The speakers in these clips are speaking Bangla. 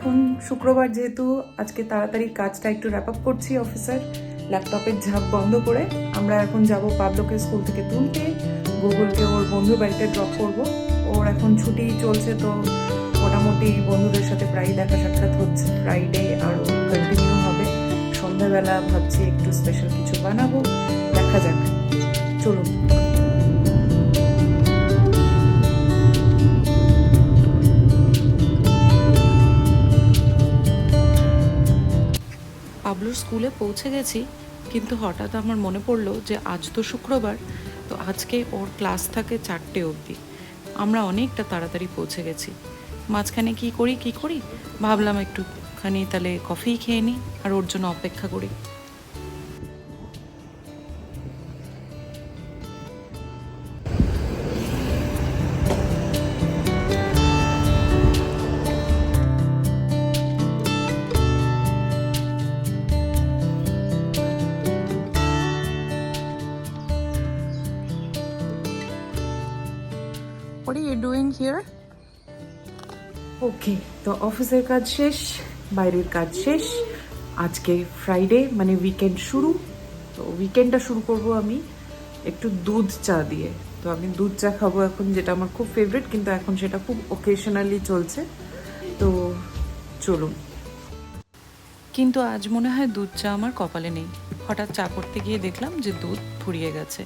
এখন শুক্রবার যেহেতু আজকে তাড়াতাড়ি কাজটা একটু র্যাপ আপ করছি অফিসার ল্যাপটপের ঝাঁপ বন্ধ করে আমরা এখন যাব পাবলোকে স্কুল থেকে তুলতে গুগলকে ওর বন্ধুর বাড়িতে ড্রপ করব। ওর এখন ছুটি চলছে তো মোটামুটি বন্ধুদের সাথে প্রায় দেখা সাক্ষাৎ হচ্ছে ফ্রাইডে আরও কন্টিনিউ হবে। সন্ধ্যাবেলা ভাবছি একটু স্পেশাল কিছু বানাবো, দেখা যাক। চলুন। পাবলুর স্কুলে পৌঁছে গেছি, কিন্তু হঠাৎ আমার মনে পড়ল যে আজ তো শুক্রবার, তো আজকে ওর ক্লাস থাকে চারটে অবধি। আমরা অনেকটা তাড়াতাড়ি পৌঁছে গেছি। মাঝখানে কি করি কি করি? ভাবলাম একটুখানি তাহলে কফি খেয়ে নিই, আর ওর জন্য অপেক্ষা করি। What are you doing here? ওকে তো অফিসের কাজ শেষ বাইরের কাজ শেষ আজকে ফ্রাইডে মানে উইকেন্ড শুরু। তো উইকেন্ডটা শুরু করব আমি একটু দুধ চা দিয়ে। তো আমি দুধ চা খাব এখন যেটা আমার খুব ফেভারিট কিন্তু এখন সেটা খুব ওকেশনালি চলছে। তো চলুন। কিন্তু আজ মনে হয় দুধ চা আমার কপালে নেই। হঠাৎ চা করতে গিয়ে দেখলাম যে দুধ ফুরিয়ে গেছে।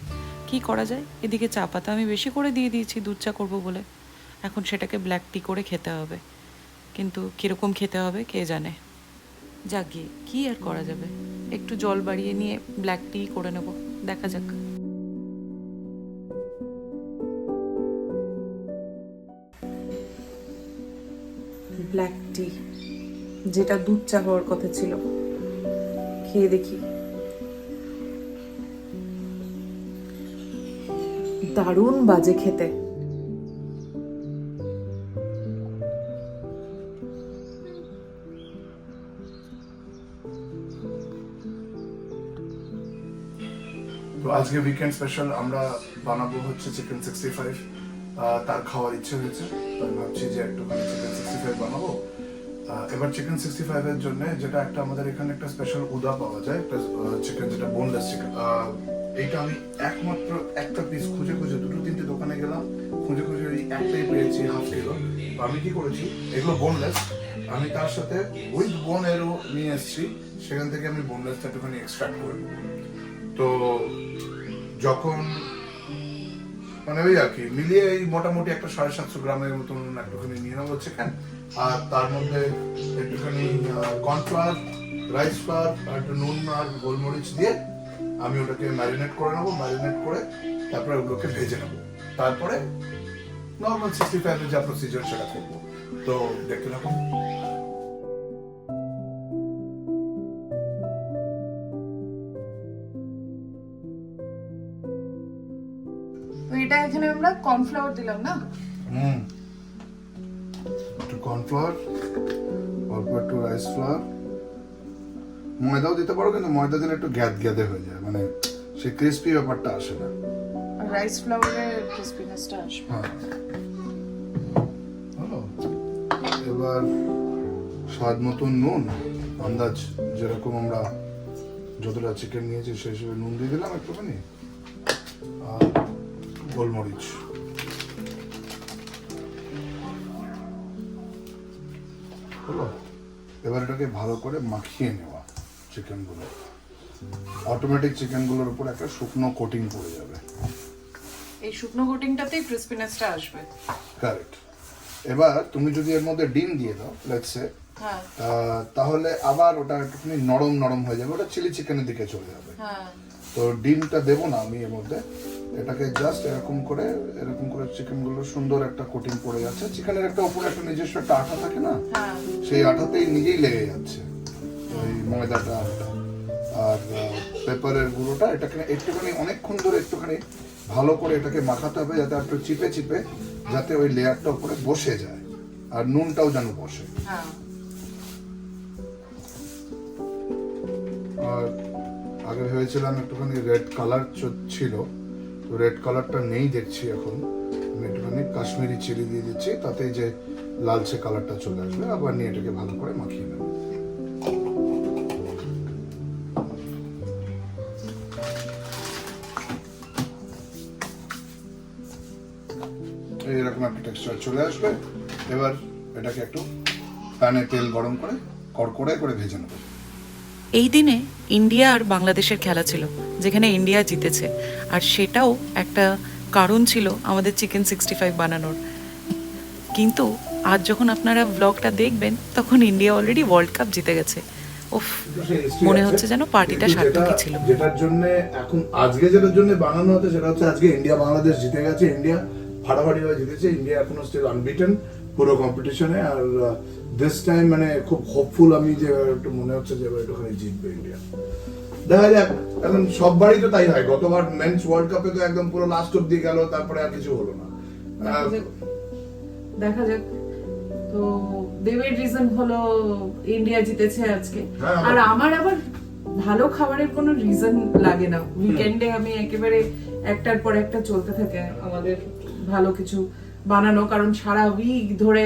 কি করা যায়? এদিকে চা পাতা আমি বেশি করে দিয়ে দিয়েছি, দুধ চা করব বলে। এখন সেটাকে ব্ল্যাক টি করে খেতে হবে। কিন্তু কীরকম খেতে হবে কে জানে? যাক গিয়ে, কী আর করা যাবে? একটু জল বাড়িয়ে নিয়ে ব্ল্যাক টি করে নেব। দেখা যাক। ব্ল্যাক টি যেটা দুধ চা হওয়ার কথা ছিল। খেয়ে দেখি। দারুণ বাজে খেতে। আজকে উইকেন্ড স্পেশাল আমরা বানাবো হচ্ছে চিকেন সিক্সটি ফাইভ তার খাওয়ার ইচ্ছে হয়েছে আমি ভাবছি যে একটুখানি চিকেন সিক্সটি ফাইভ বানাবো এবার চিকেন সিক্সটি ফাইভ এর জন্য যেটা একটা আমাদের এখানে একটা স্পেশাল উদা পাওয়া যায় চিকেন যেটা বোনলেস চিকেন এইটা আমি একমাত্র একটা পিস খুঁজে খুঁজে দুটো তিনটে দোকানে গেলাম, খুঁজে খুঁজে ওই একটাই পেয়েছি হাফ কিলো তো আমি কি করেছি, এগুলো বোনলেস আমি তার সাথে উইথ বোন এরও নিয়ে এসেছি, সেখান থেকে আমি বোনলেসটা একটুখানি এক্সট্রাক্ট করে। তো যখন মানে ওই আর কি, মিলিয়ে এই মোটামুটি একটা সাড়ে সাতশো গ্রামের মতন একটুখানি নিয়ে নেব চিকেন আর তার মধ্যে একটুখানি কর্নফ্লাওয়ার রাইস ফ্লাওয়ার আর একটু নুন আর গোলমরিচ দিয়ে আমি ওটাকে ম্যারিনেট করে নেব ম্যারিনেট করে তারপরে ওগুলোকে ভেজে নেব। তারপরে নর্মাল সিক্সটি ফাইভের যা প্রসিজার সেটা করব। তো দেখতে থাকুন। তো এটা এখানে আমরা কর্নফ্লাওয়ার দিলাম না? হুম। একটু কর্নফ্লাওয়ার অল্প একটু রাইস ফ্লাওয়ার ময়দাও দিতে পারো কিন্তু ময়দা দিলে একটু গ্যাদ গ্যাদে হয়ে যায়। মানে সেই ক্রিস্পি ব্যাপারটা আসে না। রাইস ফ্লাওয়ারের ক্রিসপিনেসটা আসবে। হ্যাঁ। এবার স্বাদ মতন নুন আন্দাজ যেরকম আমরা যতটা চিকেন নিয়েছি সেই হিসেবে নুন দিয়ে দিলাম একটুখানি। আর গোলমরিচ। হলো? এবার এটাকে ভালো করে মাখিয়ে নেওয়া। চিকেনগুলো অটোমেটিক চিকেনগুলোর উপর একটা শুকনো কোটিং পড়ে যাবে। এই শুকনো কোটিংটাতেই ক্রিসপিনেসটা আসবে। কারেক্ট এবার তুমি যদি এর মধ্যে ডিম দিয়ে দাও লেটস সে হ্যাঁ। তাহলে আবার ওটা একটুখানি নরম নরম হয়ে যাবে ওটা চিলি চিকেনের দিকে চলে যাবে। হ্যাঁ। তো ডিমটা দেবো না আমি এর মধ্যে। এটাকে জাস্ট এরকম করে এরকম করে চিকেনগুলো সুন্দর একটা কোটিং পড়ে যাচ্ছে। চিকেনের একটা উপরে একটা নিজস্ব একটা আঠা থাকে না? হ্যাঁ। সেই আঠাতেই নিজেই লেগে যাচ্ছে। ওই ময়দাটা আর পেপারের গুঁড়োটা এটাকে একটুখানি অনেকক্ষণ ধরে একটুখানি ভালো করে এটাকে মাখাতে হবে যাতে একটু চিপে চিপে যাতে ওই লেয়ারটা উপরে বসে যায় আর নুনটাও যেন বসে। হ্যাঁ। আর আগে ভেবেছিলাম একটুখানি রেড কালার ছিল তো রেড কালারটা নেই দেখছি এখন। আমি একটুখানি কাশ্মীরি চিলি দিয়ে দিচ্ছি তাতে যে লালচে কালারটা চলে আসবে আবার নিয়ে এটাকে ভালো করে মাখিয়ে নেব। এইরকম একটা টেক্সচার চলে আসবে। এবার এটাকে একটু প্যানে তেল গরম করে কড়কড়ে করে ভেজে নেব। এই দিনে ইন্ডিয়া আর বাংলাদেশের খেলা ছিল যেখানে ইন্ডিয়া জিতেছে। আর সেটাও একটা কারণ ছিল আমাদের চিকেন সিক্সটি ফাইভ বানানোর। কিন্তু আজ যখন আপনারা ব্লগটা দেখবেন তখন ইন্ডিয়া অলরেডি ওয়ার্ল্ড কাপ জিতে গেছে। উফ মনে হচ্ছে যেন পার্টিটা কিন্তু সার্থকই ছিল। যেটার জন্য এখন আজকে যেটার জন্য বানানো হচ্ছে সেটা হচ্ছে আজকে ইন্ডিয়া বাংলাদেশ জিতে গেছে। ইন্ডিয়া ফাটাফাটি হয়ে জিতেছে ইন্ডিয়া এখনও স্টিল আনবিটেন পুরো কম্পিটিশনে আর দিস টাইম মানে খুব হোপফুল আমি যে একটু মনে হচ্ছে যে একটুখানি জিতবে ইন্ডিয়া দেখা যাক এখন সববারই তো তাই হয়। গতবার মেন্স ওয়ার্ল্ড কাপে তো একদম পুরো লাস্ট অব্দি গেল তারপরে আর কিছু হলো না। দেখা যাক তো দেবের রিজন হলো ইন্ডিয়া জিতেছে আজকে। হ্যাঁ, আর আমার- আমার আবার ভালো খাবারের কোনো রিজন লাগে না। উইকেন্ডে আমি একেবারে একটার পর একটা চলতে থাকে আমাদের। ভালো কিছু বানানো কারণ সারা উইক ধরে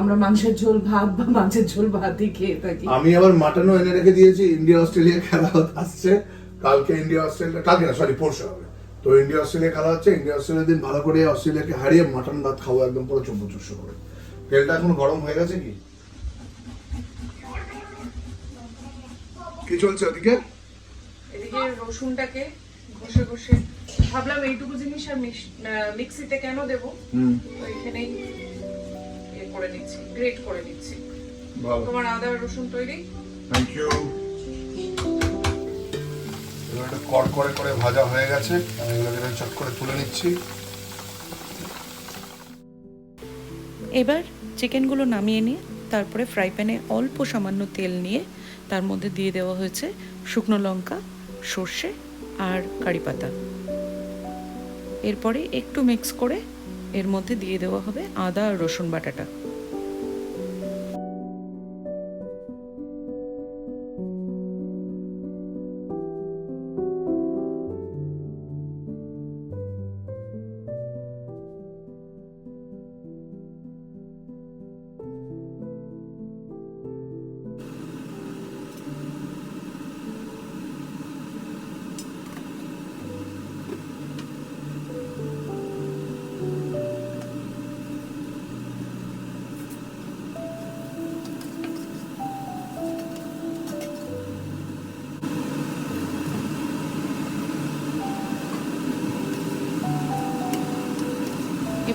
আমরা মাংসের ঝোল ভাত বা মাছের ঝোল ভাতই খেয়ে থাকি। আমি আবার মাটনও এনে রেখে দিয়েছি ইন্ডিয়া অস্ট্রেলিয়া খেলা আসছে কালকে ইন্ডিয়া অস্ট্রেলিয়া কালকে না সরি পরশু হবে। তো ইন্ডিয়া অস্ট্রেলিয়া খেলা হচ্ছে ইন্ডিয়া অস্ট্রেলিয়ার দিন ভালো করে অস্ট্রেলিয়াকে হারিয়ে মাটন ভাত খাব একদম পুরো চব্বো চুষো করে। তেলটা এখন গরম হয়ে গেছে কি? কি চলছে ওদিকে? এদিকে রসুনটাকে ঘষে ঘষে ভাবলাম এইটুকু জিনিস আর মিক্সিতে কেন দেবো? তো এখানেই ইয়ে করে নিচ্ছি গ্রেট করে নিচ্ছি। তোমার আদা রসুন তৈরি? থ্যাংক ইউ এবার এটা কড় করে করে ভাজা হয়ে গেছে আমি এগুলোকে চট করে তুলে নিচ্ছি। এবার চিকেনগুলো নামিয়ে নিয়ে তারপরে ফ্রাই প্যানে অল্প সামান্য তেল নিয়ে তার মধ্যে দিয়ে দেওয়া হয়েছে শুকনো লঙ্কা সর্ষে আর কারি পাতা। এরপরে একটু মিক্স করে এর মধ্যে দিয়ে দেওয়া হবে আদা আর রসুন বাটাটা।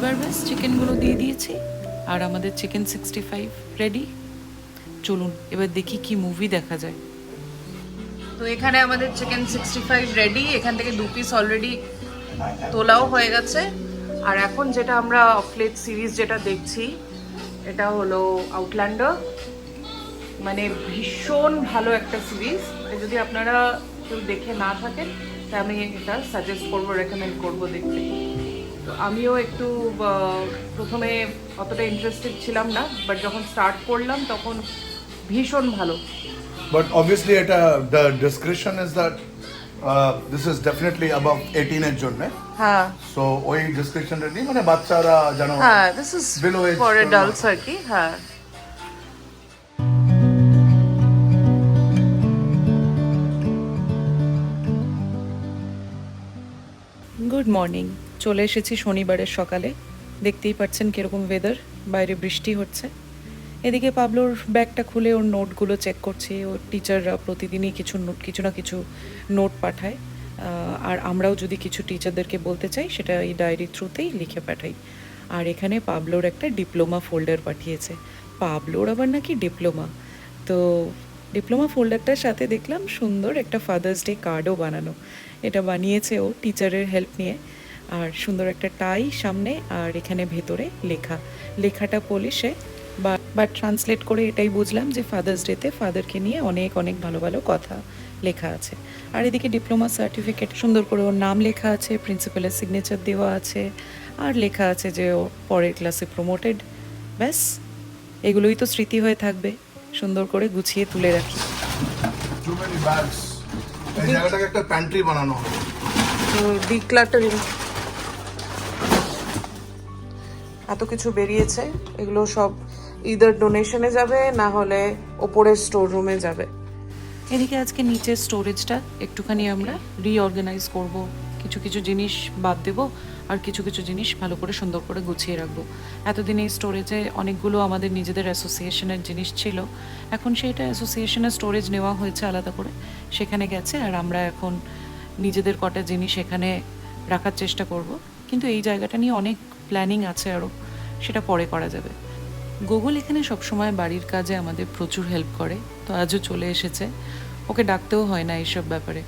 এবার ব্যাস চিকেনগুলো দিয়ে দিয়েছি। আর আমাদের চিকেন সিক্সটি ফাইভ রেডি চলুন, এবার দেখি কি মুভি দেখা যায়। তো এখানে আমাদের চিকেন সিক্সটি ফাইভ রেডি এখান থেকে দু পিস অলরেডি তোলাও হয়ে গেছে। আর এখন যেটা আমরা অফলেট সিরিজ যেটা দেখছি, এটা হলো আউটল্যান্ডার মানে ভীষণ ভালো একটা সিরিজ যদি আপনারা কেউ দেখে না থাকেন তা আমি এটা সাজেস্ট করব রেকমেন্ড করব দেখতে। তো আমিও একটু প্রথমে অতটা ইন্টারেস্টেড ছিলাম না বাট যখন স্টার্ট করলাম তখন ভীষণ ভালো। বাট অবভিয়াসলি এটা the discretion is that uh, this is definitely above 18 এর জন্য। হ্যাঁ। সো ওই ডিসক্রিপশন রেডি মানে বাচ্চারা যেন হ্যাঁ this is Below age for জন্য। অ্যাডাল্টস আর কি হ্যাঁ। গুড মর্নিং চলে এসেছি শনিবারের সকালে। দেখতেই পাচ্ছেন কীরকম ওয়েদার বাইরে বৃষ্টি হচ্ছে। এদিকে পাবলোর ব্যাগটা খুলে ওর নোটগুলো চেক করছে। ওর টিচাররা প্রতিদিনই কিছু নোট, কিছু না কিছু নোট পাঠায়। আর আমরাও যদি কিছু টিচারদেরকে বলতে চাই, সেটা এই ডায়েরির থ্রুতেই লিখে পাঠাই। আর এখানে পাবলোর একটা ডিপ্লোমা ফোল্ডার পাঠিয়েছে। পাবলোর আবার নাকি ডিপ্লোমা তো ডিপ্লোমা ফোল্ডারটার সাথে দেখলাম সুন্দর একটা ফাদার্স ডে কার্ডও বানানো। এটা বানিয়েছে ও টিচারের হেল্প নিয়ে। আর সুন্দর একটা টাই সামনে আর এখানে ভেতরে লেখা। লেখাটা পলিশে বা বা ট্রান্সলেট করে এটাই বুঝলাম যে ফাদার্স ডেতে ফাদারকে নিয়ে অনেক অনেক ভালো ভালো কথা লেখা আছে। আর এদিকে ডিপ্লোমা সার্টিফিকেট সুন্দর করে ওর নাম লেখা আছে প্রিন্সিপালের সিগনেচার দেওয়া আছে আর লেখা আছে যে ও পরের ক্লাসে প্রমোটেড ব্যাস এগুলোই তো স্মৃতি হয়ে থাকবে। সুন্দর করে গুছিয়ে তুলে রাখি। এই জায়গাটাকে একটা প্যান্ট্রি বানানো হবে। ডিক্লাটারিং এত কিছু বেরিয়েছে, এগুলো সব ইদার ডোনেশনে যাবে, না হলে ওপরের স্টোর রুমে যাবে। এদিকে আজকে নিচের স্টোরেজটা একটুখানি আমরা রিঅর্গানাইজ করব। কিছু কিছু জিনিস বাদ দেব আর কিছু কিছু জিনিস ভালো করে সুন্দর করে গুছিয়ে রাখব। এতদিন এই স্টোরেজে অনেকগুলো আমাদের নিজেদের অ্যাসোসিয়েশনের জিনিস ছিল। এখন সেইটা অ্যাসোসিয়েশনের স্টোরেজ নেওয়া হয়েছে আলাদা করে। সেখানে গেছে আর আমরা এখন নিজেদের কটা জিনিস এখানে রাখার চেষ্টা করব। কিন্তু এই জায়গাটা নিয়ে অনেক প্ল্যানিং আছে আরও সেটা পরে করা যাবে। গুগল এখানে সবসময় বাড়ির কাজে আমাদের প্রচুর হেল্প করে। তো আজও চলে এসেছে। ওকে ডাকতেও হয় না এইসব ব্যাপারে।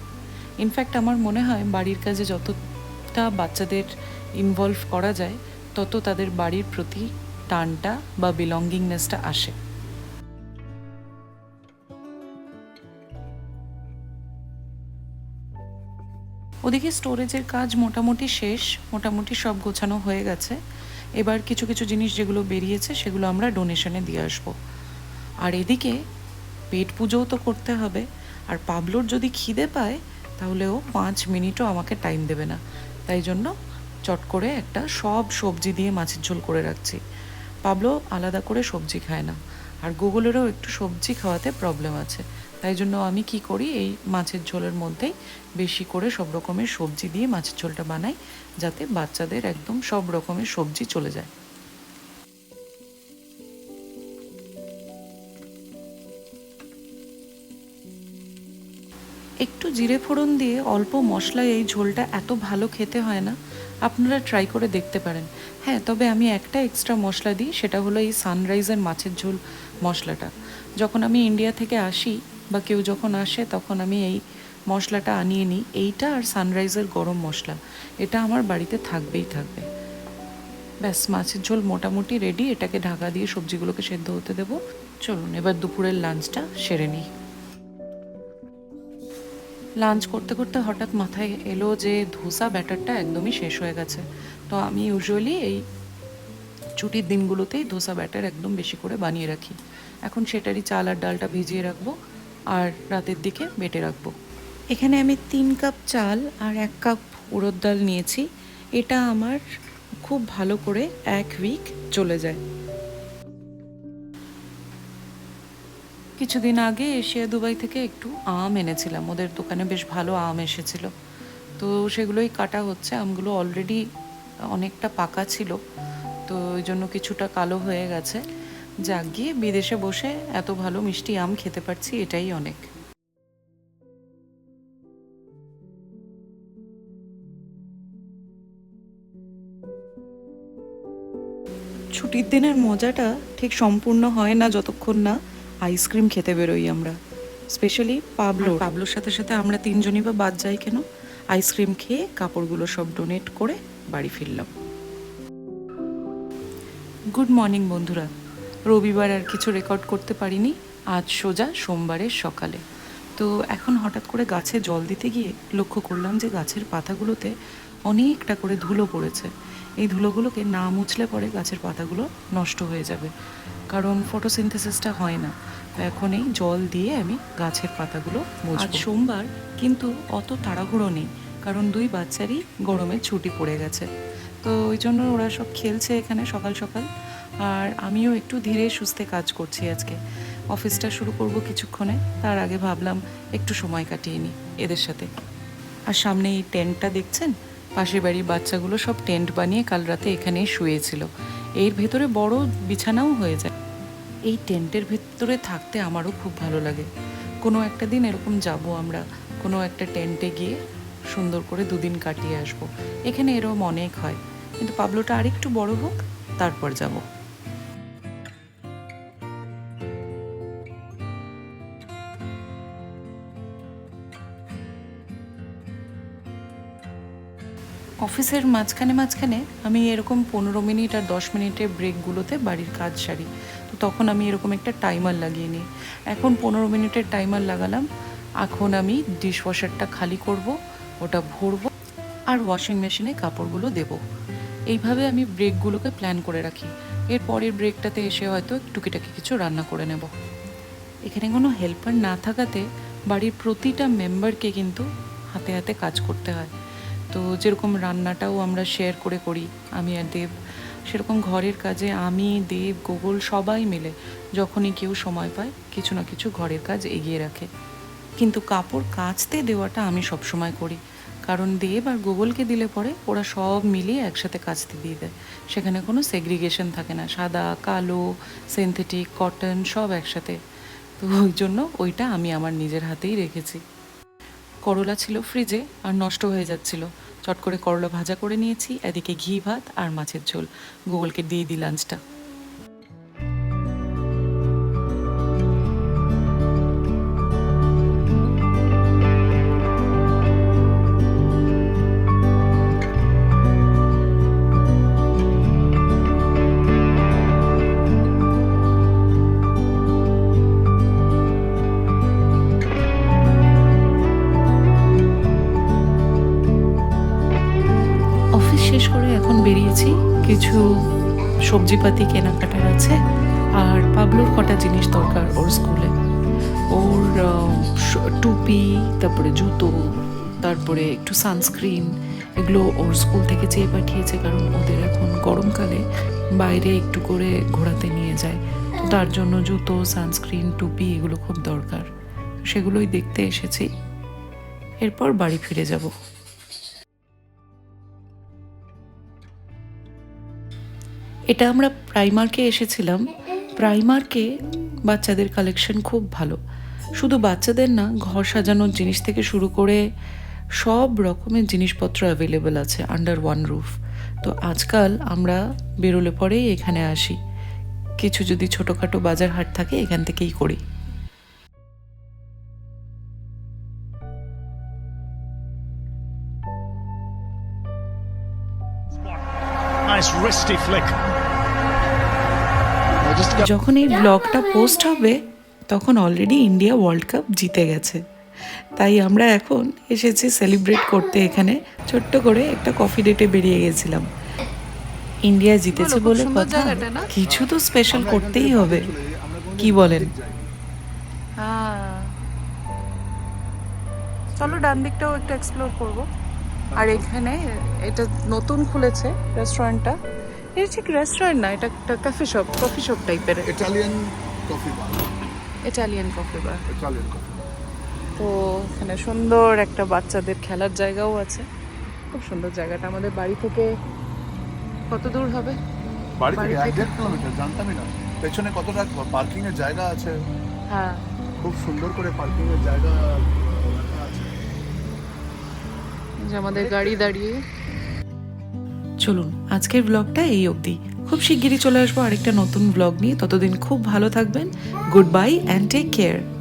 ইনফ্যাক্ট আমার মনে হয় বাড়ির কাজে যতটা বাচ্চাদের ইনভলভ করা যায়, তত তাদের বাড়ির প্রতি টানটা বা বিলঙ্গিংনেসটা আসে। ওদিকে স্টোরেজের কাজ মোটামুটি শেষ, মোটামুটি সব গোছানো হয়ে গেছে। এবার কিছু কিছু জিনিস যেগুলো বেরিয়েছে সেগুলো আমরা ডোনেশনে দিয়ে আসব। আর এদিকে পেট পুজোও তো করতে হবে। আর পাবলোর যদি খিদে পায়, তাহলে ও পাঁচ মিনিটও আমাকে টাইম দেবে না। তাই জন্য চট করে একটা সব সবজি দিয়ে মাছের ঝোল করে রাখছি। পাবলো আলাদা করে সবজি খায় না। আর গুগলেরও একটু সবজি খাওয়াতে প্রবলেম আছে। তাই জন্য আমি কি করি, এই মাছের ঝোলের মধ্যেই বেশি করে সব রকমের সবজি দিয়ে মাছের ঝোলটা বানাই, যাতে বাচ্চাদের একদম সব রকমের সবজি চলে যায়। একটু জিরে ফোড়ন দিয়ে অল্প মশলায় এই ঝোলটা এত ভালো খেতে হয় না, আপনারা ট্রাই করে দেখতে পারেন। হ্যাঁ তবে আমি একটা এক্সট্রা মশলা দিই, সেটা হলো এই সানরাইজের মাছের ঝোল মশলাটা। যখন আমি ইন্ডিয়া থেকে আসি বা কেউ যখন আসে, তখন আমি এই মশলাটা আনিয়ে নিই। এইটা আর সানরাইজের গরম মশলা। এটা আমার বাড়িতে থাকবেই থাকবে। ব্যাস, মাছের ঝোল মোটামুটি রেডি এটাকে ঢাকা দিয়ে সবজিগুলোকে সেদ্ধ হতে দেবো। চলুন, এবার দুপুরের লাঞ্চটা সেরে নিই। লাঞ্চ করতে করতে হঠাৎ মাথায় এলো যে ধোসা ব্যাটারটা একদমই শেষ হয়ে গেছে। তো আমি ইউজুয়ালি এই ছুটির দিনগুলোতেই ধোসা ব্যাটার একদম বেশি করে বানিয়ে রাখি। এখন সেটারই চাল আর ডালটা ভিজিয়ে রাখব। আর রাতের দিকে বেটে রাখব। এখানে আমি তিন কাপ চাল আর এক কাপ উড়দ ডাল নিয়েছি। এটা আমার খুব ভালো করে এক উইক চলে যায়। কিছুদিন আগে এশিয়া দুবাই থেকে একটু আম এনেছিলাম। ওদের দোকানে বেশ ভালো আম এসেছিল। তো সেগুলোই কাটা হচ্ছে। আমগুলো অলরেডি অনেকটা পাকা ছিল। তো ওই জন্য কিছুটা কালো হয়ে গেছে। যাক গিয়ে বিদেশে বসে এত ভালো মিষ্টি আম খেতে পারছি এটাই অনেক। ছুটির দিনের মজাটা ঠিক সম্পূর্ণ হয় না যতক্ষণ না আইসক্রিম খেতে বেরোই আমরা স্পেশালি পাবলো পাবলোর সাথে সাথে আমরা তিনজনই বা বাদ যাই কেন? আইসক্রিম খেয়ে কাপড়গুলো সব ডোনেট করে বাড়ি ফিরলাম। গুড মর্নিং বন্ধুরা। রবিবার আর কিছু রেকর্ড করতে পারিনি। আজ সোজা সোমবারের সকালে। তো এখন হঠাৎ করে গাছে জল দিতে গিয়ে লক্ষ্য করলাম যে গাছের পাতাগুলোতে অনেকটা করে ধুলো পড়েছে। এই ধুলোগুলোকে না মুছলে পরে গাছের পাতাগুলো নষ্ট হয়ে যাবে। কারণ ফটোসিনথেসিসটা হয় না। এখন এই জল দিয়ে আমি গাছের পাতাগুলো আজ সোমবার, কিন্তু অত তাড়াহুড়ো নেই, কারণ দুই বাচ্চারই গরমের ছুটি পড়ে গেছে। তো ওই জন্য ওরা সব খেলছে এখানে সকাল সকাল। আর আমিও একটু ধীরে সুস্থে কাজ করছি আজকে। অফিসটা শুরু করব কিছুক্ষণে, তার আগে ভাবলাম একটু সময় কাটিয়ে নিই এদের সাথে। আর সামনে এই টেন্টটা দেখছেন? পাশের বাড়ির বাচ্চাগুলো সব টেন্ট বানিয়ে কাল রাতে এখানেই শুয়েছিল। এর ভেতরে বড় বিছানাও হয়ে যায়। এই টেন্টের ভেতরে থাকতে আমারও খুব ভালো লাগে। কোনো একটা দিন এরকম যাব আমরা, কোনো একটা টেন্টে গিয়ে সুন্দর করে দুদিন কাটিয়ে আসব। এখানে এরকম অনেক হয়। কিন্তু পাবলোটা আরেকটু বড় হোক, তারপর যাব। অফিসের মাঝখানে মাঝখানে আমি এরকম পনেরো মিনিট আর দশ মিনিটের ব্রেকগুলোতে বাড়ির কাজ সারি। তো তখন আমি এরকম একটা টাইমার লাগিয়ে নিই। এখন পনেরো মিনিটের টাইমার লাগালাম। এখন আমি ডিশওয়াশারটা খালি করব, ওটা ভরবো আর ওয়াশিং মেশিনে কাপড়গুলো দেব। এইভাবে আমি ব্রেকগুলোকে প্ল্যান করে রাখি। এর পরের ব্রেকটাতে এসে হয়তো টুকিটাকি কিছু রান্না করে নেব। এখানে কোনো হেল্পার না থাকাতে বাড়ির প্রতিটা মেম্বারকে কিন্তু হাতে হাতে কাজ করতে হয়। তো যেরকম রান্নাটাও আমরা শেয়ার করে করি, আমি আর দেব, সেরকম ঘরের কাজে আমি, দেব, গোগল সবাই মিলে যখনই কেউ সময় পায়, কিছু না কিছু ঘরের কাজ এগিয়ে রাখে। কিন্তু কাপড় কাচতে দেওয়াটা আমি সবসময় করি। কারণ দেব আর গুগলকে দিলে পরে ওরা সব মিলিয়ে একসাথে কাচতে দিয়ে দেয়। সেখানে কোনো সেগ্রিগেশন থাকে না, সাদা, কালো সিনথেটিক কটন সব একসাথে। তো ওই জন্য ওইটা আমি আমার নিজের হাতেই রেখেছি। করলা ছিল ফ্রিজে আর নষ্ট হয়ে যাচ্ছিল। চট করে করলা ভাজা করে নিয়েছি, এদিকে ঘি ভাত আর মাছের ঝোল। গুগলকে দিয়ে দিই লাঞ্চটা সবজিপাতি কেনাকাটার আছে আর পাবলোর কটা জিনিস দরকার ওর স্কুলে ওর টুপি, তারপরে জুতো, তারপরে একটু সানস্ক্রিন এগুলো ওর স্কুল থেকে চেয়ে পাঠিয়েছে কারণ ওদের এখন গরমকালে বাইরে একটু করে ঘোরাতে নিয়ে যায়। তো তার জন্য জুতো সানস্ক্রিন টুপি এগুলো খুব দরকার। সেগুলোই দেখতে এসেছি। এরপর বাড়ি ফিরে যাব। এটা আমরা প্রাইমার্কে এসেছিলাম। প্রাইমার্কে বাচ্চাদের কালেকশন খুব ভালো। শুধু বাচ্চাদের না, ঘর সাজানোর জিনিস থেকে শুরু করে সব রকমের জিনিসপত্র অ্যাভেলেবেল আছে আন্ডার ওয়ান রুফ তো আজকাল আমরা বেরোলে পরেই এখানে আসি। কিছু যদি ছোটোখাটো বাজার হাট থাকে, এখান থেকেই করি। যখন এই ব্লগটা পোস্ট হবে তখন অলরেডি ইন্ডিয়া ওয়ার্ল্ড কাপ জিতে গেছে। তাই আমরা এখন এসেছি সেলিব্রেট করতে এখানে। ছোট্ট করে একটা কফি ডেটে বেরিয়ে গেছিলাম। ইন্ডিয়া জিতেছে বলে কথা। কিছু তো স্পেশাল করতেই হবে। কি বলেন? চলো ডান দিকটাও একটু এক্সপ্লোর করব। আর এখানে এটা নতুন খুলেছে রেস্টুরেন্টটা। এটা ঠিক রেস্টুরেন্ট না এটা একটা কফি শপ কফি শপ টাইপের Italian coffee bar Italian coffee bar Italian coffee তো এখানে সুন্দর একটা বাচ্চাদের খেলার জায়গাও আছে। খুব সুন্দর জায়গাটা। আমাদের বাড়ি থেকে কত দূর হবে? বাড়ি থেকে এক দেড় কিলোমিটার জানতামই না। পেছনে কতটা পার্কিং এর জায়গা আছে? হ্যাঁ। খুব সুন্দর করে পার্কিং এর জায়গা আমাদের গাড়ি দাঁড়িয়ে। চলুন, আজকের ব্লগটা এই অবধি। খুব শিগগিরই চলে আসব আরেকটা নতুন ব্লগ নিয়ে। ততদিন খুব ভালো থাকবেন। Goodbye and take care